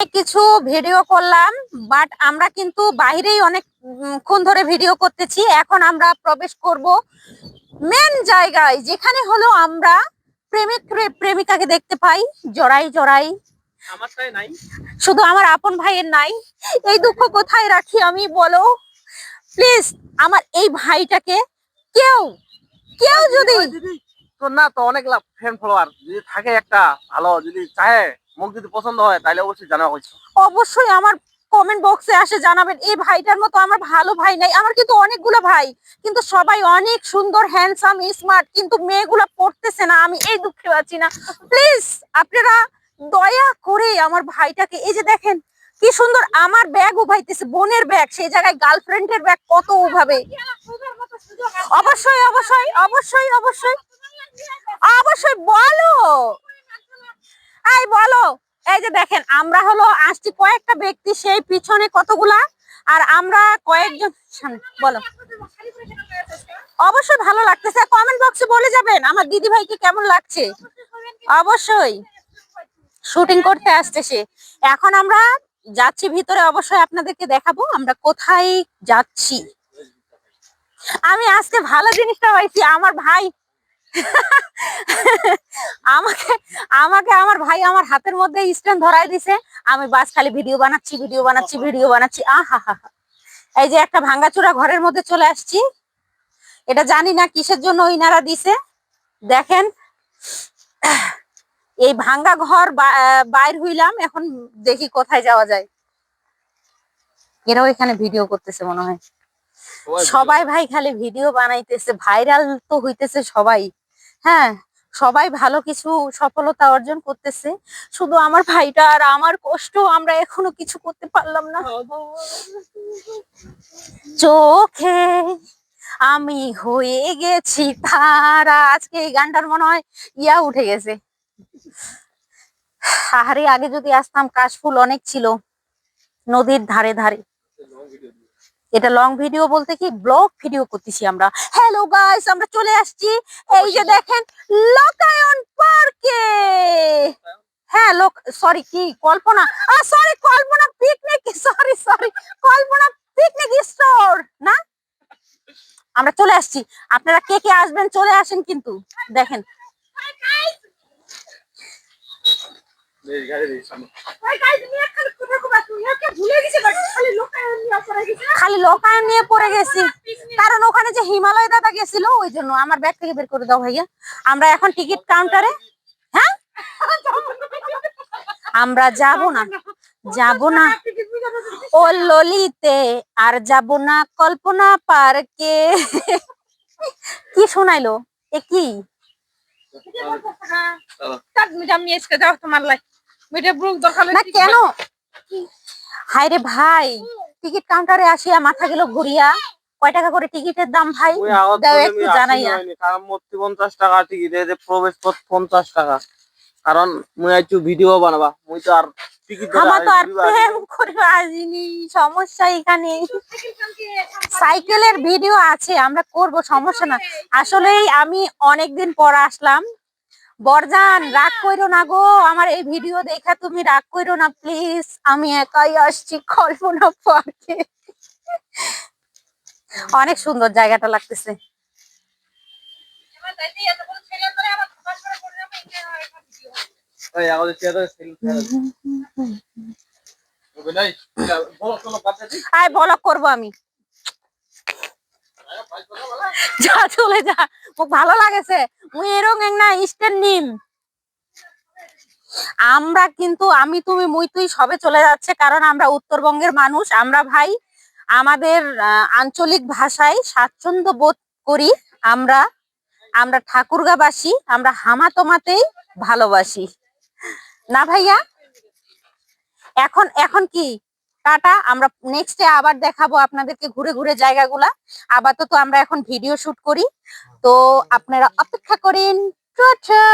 কিছু ভিডিও করলাম বাট আমরা কিন্তু বাইরেই অনেকক্ষণ ধরে ভিডিও করতেছি। এখন আমরা প্রবেশ করব মেন জায়গায় যেখানে হলো আমরা প্রেমিক প্রে- প্রেমিকাকে দেখতে পাই। জড়াই জড়াই। শুধু আমার আপন ভাইয়ের নাই। এই দুঃখ কোথায় রাখি আমি বলো? প্লিজ আমার এই ভাইটাকে কেউ কেউ যদি তোর না তো অনেক লাভ ফ্যান ফলোয়ার যদি থাকে একটা ভালো যদি চাহে মুখ যদি পছন্দ হয় তাহলে অবশ্যই জানা হয়েছে অবশ্যই আমার কমেন্ট বক্সে আসে জানাবেন এই ভাইটার মতো আমার ভালো ভাই নাই। আমার কিন্তু অনেকগুলো ভাই কিন্তু সবাই অনেক সুন্দর হ্যান্ডসাম স্মার্ট কিন্তু মেয়েগুলো পড়তেছে না আমি এই দুঃখে আছি না। প্লিজ আপনারা দয়া করে আমার ভাইটাকে এই যে দেখেন কি সুন্দর আমার ব্যাগ উভাইতেছে বোনের ব্যাগ সেই জায়গায় গার্লফ্রেন্ডের ব্যাগ কত উভাবে। অবশ্যই অবশ্যই অবশ্যই অবশ্যই। অবশ্যই বলো। এই বলো, এই যে দেখেন, আমরা হলো আসছি কয়েকটা ব্যক্তি সেই পিছনে কতগুলা, আর আমরা কয়েকজন বলো। অবশ্যই ভালো লাগতেছে কমেন্ট বক্সে বলে যাবেন, আমার দিদি ভাইকে কেমন লাগছে? অবশ্যই। শুটিং করতে আসছে সে। এখন আমরা যাচ্ছি ভিতরে, অবশ্যই আপনাদেরকে দেখাবো, আমরা কোথায় যাচ্ছি। আমি আজকে ভালো জিনিসটা পাইছি, আমার ভাই আমাকে আমাকে আমার ভাই আমার হাতের মধ্যে স্ট্যান্ড ধরাই দিছে। আমি বাস খালি ভিডিও বানাচ্ছি ভিডিও বানাচ্ছি ভিডিও বানাচ্ছি। আহা হা এই যে একটা ভাঙ্গাচোরা ঘরের মধ্যে চলে আসছি। এটা জানি না কিসের জন্য ইনারা দিছে। দেখেন, এই ভাঙ্গা ঘর বাইর হইলাম, এখন দেখি কোথায় যাওয়া যায়। এরাও এখানে ভিডিও করতেছে মনে হয়। সবাই ভাই খালি ভিডিও বানাইতেছে ভাইরাল তো হইতেছে সবাই। হ্যাঁ সবাই ভালো কিছু সফলতা অর্জন করতেছে। শুধু আমার ভাইটা আর আমার কষ্ট আমরা এখনও কিছু করতে পারলাম না। চোখে আমি হয়ে গেছি তারা আজকে এই গানটার মনে হয় ইয়া উঠে গেছে। আহারে আগে যদি আসতাম কাশফুল অনেক ছিল নদীর ধারে ধারে। এটা লং ভিডিও বলতে কি ব্লগ ভিডিও করতেছি আমরা। হ্যালো গাইস আমরা চলে আসছি। এই যে দেখেন লোকায়ন পার্কে হ্যাঁ লোক সরি কি Kalpana? Sorry Kalpana picnic sorry sorry Kalpana picnic store না? আমরা চলে আসছি। আপনারা কে কে আসবেন চলে আসেন কিন্তু। দেখেন। খালি লোকায়ন নিয়ে পড়ে গেছি। কারণ ওখানে যে হিমালয় দাদা গেছিল ওই জন্য আমার ব্যাগ থেকে বের করে দাও ভাইয়া। আমরা এখন টিকিট কাউন্টারে হ্যাঁ? আমরা যাব না যাব না। ও ললিতে আর যাব না কল্পনা পার্কে। কি শোনাইলো? এ কি? না কেন? হায় রে ভাই। টিকিট কাউন্টারে আসিয়া মাথা গেল ঘুরিয়া। কয় টাকা করে টিকিটের দাম ভাই? দাও একটু জানাইয়া। কারণ মূর্তি পঞ্চাশ টাকা টিকিট এই যে প্রবেশ পথ পঞ্চাশ টাকা। কারণ মুই ভিডিও বানাবা মুই তো আর টিকিট আমার তো আর প্রেম করে আসিনি সমস্যা এখানে। সাইকেলের ভিডিও আছে আমরা করব সমস্যা না। আসলেই আমি অনেকদিন পর আসলাম বরজান রাগ কইরো না গো। আমার এই ভিডিও দেখা তুমি রাগ কইরো না প্লিজ। আমি একাই আসছি কল্পনা পার্কে। অনেক সুন্দর জায়গাটা লাগতেছে। আয় ব্লগ করব আমি। যা, চলে যা। মোক ভালো লাগেছে। মুই এরকম না স্ট্যান্ড নিম। আমরা কিন্তু, আমি, তুমি, মুই, তুই সবে চলে যাচ্ছে, কারণ আমরা উত্তরবঙ্গের মানুষ। আমরা ভাই, আমাদের আঞ্চলিক ভাষায় স্বাচ্ছন্দ্য বোধ করি আমরা। আমরা ঠাকুরগাবাসী, আমরা হামাতমাতেই ভালোবাসি। না ভাইয়া? এখন এখন কি? টাটা আমরা নেক্সটে আবার দেখাবো আপনাদেরকে ঘুরে ঘুরে জায়গাগুলা। আপাতত আমরা এখন ভিডিও শুট করি। তো আপনারা অপেক্ষা করেন। টাটা!